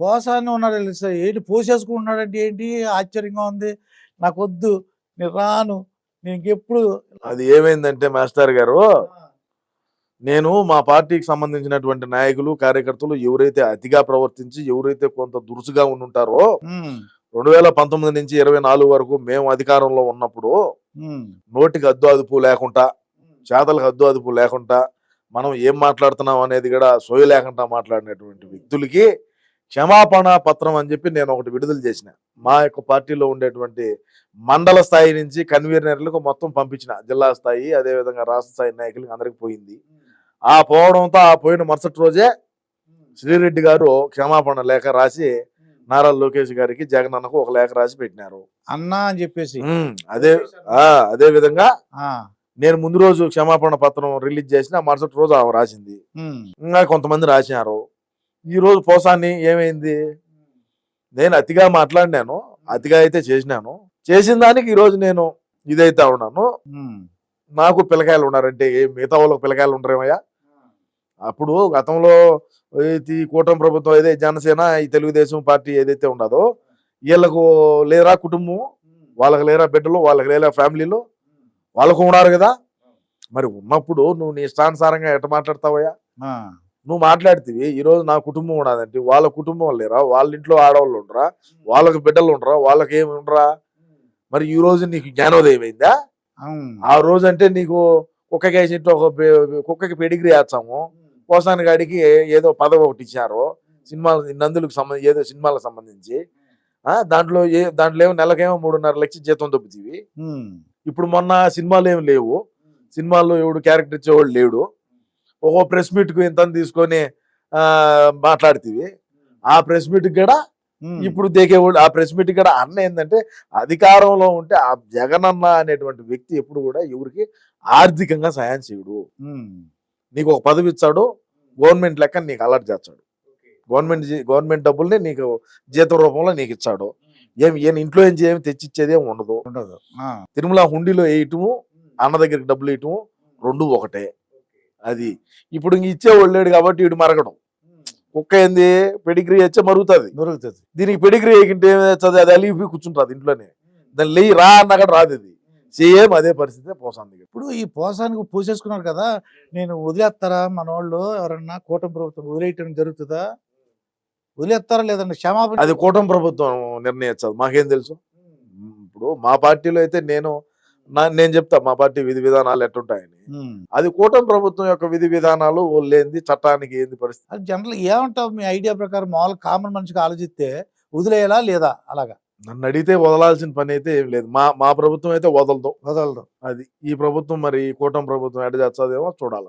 పోసాన్ని ఉన్నాడు తెలుసా ఏంటి పోసేసుకుంటున్నాడంటే ఏంటి? ఆశ్చర్యంగా ఉంది. నాకు వద్దు నేను రాను నేను ఇంకెప్పుడు అది ఏమైందంటే మాస్టర్ గారు నేను మా పార్టీకి సంబంధించినటువంటి నాయకులు కార్యకర్తలు ఎవరైతే అతిగా ప్రవర్తించి ఎవరైతే కొంత దురుసుగా ఉండుంటారో రెండు వేల పంతొమ్మిది నుంచి ఇరవై నాలుగు వరకు మేము అధికారంలో ఉన్నప్పుడు నోటికి అద్దు అదుపు లేకుండా చేతలకు అద్దు అదుపు లేకుండా మనం ఏం మాట్లాడుతున్నాం అనేది కూడా సోయి లేకుండా మాట్లాడినటువంటి వ్యక్తులకి క్షమాపణ పత్రం అని చెప్పి నేను ఒకటి విడుదల చేసిన. మా యొక్క పార్టీలో ఉండేటువంటి మండల స్థాయి నుంచి కన్వీనర్లకు మొత్తం పంపించిన. జిల్లా స్థాయి అదే విధంగా రాష్ట్ర స్థాయి నాయకులకి అందరికి పోయింది. ఆ పోవడంతో ఆ పోయిన మరుసటి రోజే శ్రీరెడ్డి గారు క్షమాపణ లేఖ రాసి నారా లోకేష్ గారికి జగన్ అన్నకు ఒక లేఖ రాసి పెట్టినారు. అన్నా అని చెప్పేసి. అదే ఆ అదే విధంగా నేను ముందు రోజు క్షమాపణ పత్రం రిలీజ్ చేసిన మరుసటి రోజు ఆమె రాసింది. ఇంకా కొంతమంది రాసినారు. ఈ రోజు పోసాన్ని ఏమైంది? నేను అతిగా మాట్లాడినాను అతిగా అయితే చేసినాను. చేసిన దానికి ఈ రోజు నేను ఇదైతే ఉన్నాను. నాకు పిల్లకాయలు ఉన్నారంటే ఏ మిగతా వాళ్ళకి పిల్లకాయలు ఉండరేమయ్యా? అప్పుడు గతంలో ఈ కూటమి ప్రభుత్వం ఏదైతే జనసేన ఈ తెలుగుదేశం పార్టీ ఏదైతే ఉండదో వీళ్ళకు లేరా కుటుంబం? వాళ్ళకి లేరా బిడ్డలు? వాళ్ళకి లేరా ఫ్యామిలీలు? వాళ్ళకు ఉన్నారు కదా? మరి ఉన్నప్పుడు నువ్వు నీ ఇష్టానుసారంగా ఎట్ట మాట్లాడతావయ్యా? నువ్వు మాట్లాడితివి ఈ రోజు నా కుటుంబం ఉన్నదంటే వాళ్ళ కుటుంబం లేరా? వాళ్ళ ఇంట్లో ఆడవాళ్ళు ఉండరా? వాళ్ళకి బిడ్డలు ఉండరా? వాళ్ళకి ఏమి ఉండరా? మరి ఈ రోజు నీకు జ్ఞానోదయం అయిందా? ఆ రోజు అంటే నీకు కుక్కకి వేసినట్టు ఒక కుక్కకి పెడిగ్రీ వేస్తాము. పోసాని గాడికి ఏదో పదవి ఒకటి ఇచ్చారు. సినిమా నందులకు సంబంధించి ఏదో సినిమాలకు సంబంధించి. ఆ దాంట్లో ఏ దాంట్లో ఏమో నెలకేమో మూడున్నర లక్షల జీతం దొబ్బుతీవి. ఇప్పుడు మొన్న సినిమాలు ఏమి లేవు. సినిమాల్లో ఎవడు క్యారెక్టర్ ఇచ్చేవాడు లేడు. ఒక ప్రెస్ మీట్కు ఇంత తీసుకొని ఆ మాట్లాడుతీవి. ఆ ప్రెస్ మీట్ కూడా ఇప్పుడు దేకేవాడు ఆ ప్రెస్ మీట్ కూడా అన్న ఏంటంటే అధికారంలో ఉంటే ఆ జగనన్న అనేటువంటి వ్యక్తి ఎప్పుడు కూడా ఎవరికి ఆర్థికంగా సాయం చేయడు. నీకు ఒక పదవి ఇచ్చాడు గవర్నమెంట్ లెక్క నీకు అలర్ట్ చేస్తాడు. గవర్నమెంట్ గవర్నమెంట్ డబ్బుల్ని నీకు జీతం రూపంలో నీకు ఇచ్చాడు. ఏమి ఈయన ఇంట్లో ఏం ఏమి తెచ్చిచ్చేది ఏమి ఉండదు. ఉండదు. తిరుమల హుండీలో వేయటము అన్న దగ్గరికి డబ్బులు వేయటము రెండు ఒకటే. అది. ఇప్పుడు ఇంక ఇచ్చేవాళ్ళు లేడు కాబట్టి వీడు మరగడం. కుక్క ఏంది? పెడిగ్రీ వచ్చే మరుగుతుంది. దొరుకుతుంది దీనికి పెడిగ్రీ వేయకుంటే ఏమవుతుంది? అది అలిగి కూర్చుంటుంది ఇంట్లోనే. దాన్ని లేయి రా అన్నా కూడా రాదు అది సేమ్ అదే పరిస్థితి పోసాంది ఇప్పుడు ఈ పోసానికి పూసేసుకున్నారు కదా నేను వదిలేస్తారా మన వాళ్ళు ఎవరన్నా కూటమి ప్రభుత్వం వదిలేయటం జరుగుతుందా? వదిలేస్తారా లేదంటే క్షమాపణ అది కూటమి ప్రభుత్వం నిర్ణయించదు. మాకేం తెలుసు? ఇప్పుడు మా పార్టీలో అయితే నేను నేను చెప్తా మా పార్టీ విధి విధానాలు ఎట్టుంటాయని. అది కూటమి ప్రభుత్వం యొక్క విధి విధానాలు లేనిది చట్టానికి ఏంది పరిస్థితి? అది జనరల్ ఏమంటావు? మీ ఐడియా ప్రకారం మామూలు కామన్ మనిషికి ఆలోచిస్తే వదిలేయాలా లేదా అలాగా? నన్ను అడిగితే వదలాల్సిన పని అయితే ఏం లేదు. మా మా ప్రభుత్వం అయితే వదలదు. వదలదు. అది ఈ ప్రభుత్వం మరి ఈ కూటమి ప్రభుత్వం ఎడ చేస్తుందేమో చూడాలి.